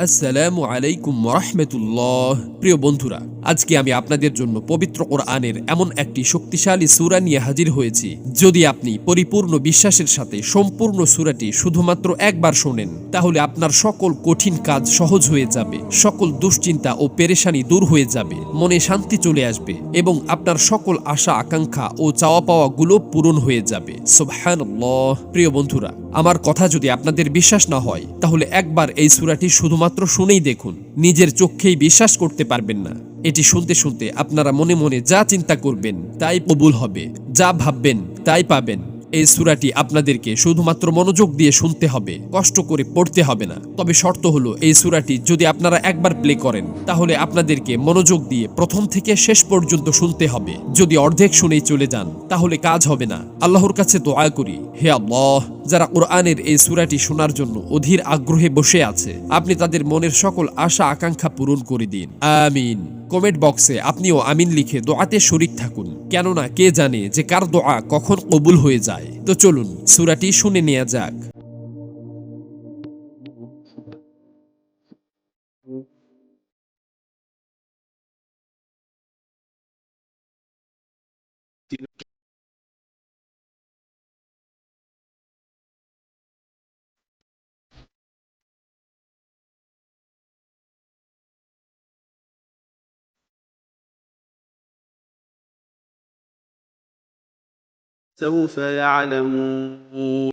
আসসালামু আলাইকুম রহমতুল্লাহ প্রিয় বন্ধুরা, আজকে আমি আপনাদের জন্য পবিত্র কোরআনের এমন একটি শক্তিশালী সূরা নিয়ে হাজির হয়েছি। যদি আপনি পরিপূর্ণ বিশ্বাসের সাথে সম্পূর্ণ সূরাটি শুধুমাত্র একবার শোনেন, তাহলে আপনার সকল কঠিন কাজ সহজ হয়ে যাবে, সকল দুশ্চিন্তা ও পেরেশানি দূর হয়ে যাবে, মনে শান্তি চলে আসবে এবং আপনার সকল আশা, আকাঙ্ক্ষা ও চাওয়া পাওয়া গুলো পূরণ হয়ে যাবে। সুবহানাল্লাহ। প্রিয় বন্ধুরা, আমার কথা যদি আপনাদের বিশ্বাস না হয়, তাহলে একবার এই সূরাটি শুধুমাত্র শুনেই দেখুন, নিজের চোখেই বিশ্বাস করতে পারবেন না। এটি শুনতে শুনতে আপনারা মনে মনে যা চিন্তা করবেন, তাই কবুল হবে। যা ভাববেন, তাই পাবেন। এই সূরাটি আপনাদেরকে শুধুমাত্র মনোযোগ দিয়ে শুনতে হবে, কষ্ট করে পড়তে হবে না। তবে শর্ত হলো, এই সূরাটি যদি আপনারা একবার প্লে করেন, তাহলে আপনাদেরকে মনোযোগ দিয়ে প্রথম থেকে শেষ পর্যন্ত শুনতে হবে। যদি অর্ধেক শুনেই চলে যান, তাহলে কাজ হবে না। আল্লাহর কাছে দোয়া করি, হে আল্লাহ! যারা কোরআনের এই সূরাটি শোনার জন্য অধীর আগ্রহে বসে আছে, আপনি তাদের মনের সকল আশা আকাঙ্ক্ষা পূরণ করে দিন। আমিন। কমেন্ট বক্সে আপনিও আমিন লিখে দোয়াতে শরিক থাকুন, কেননা কে জানে যে কার দোয়া কখন কবুল হয়ে যায়। তো চলুন, সূরাটি শুনে নেওয়া যাক। سوف يعلمون.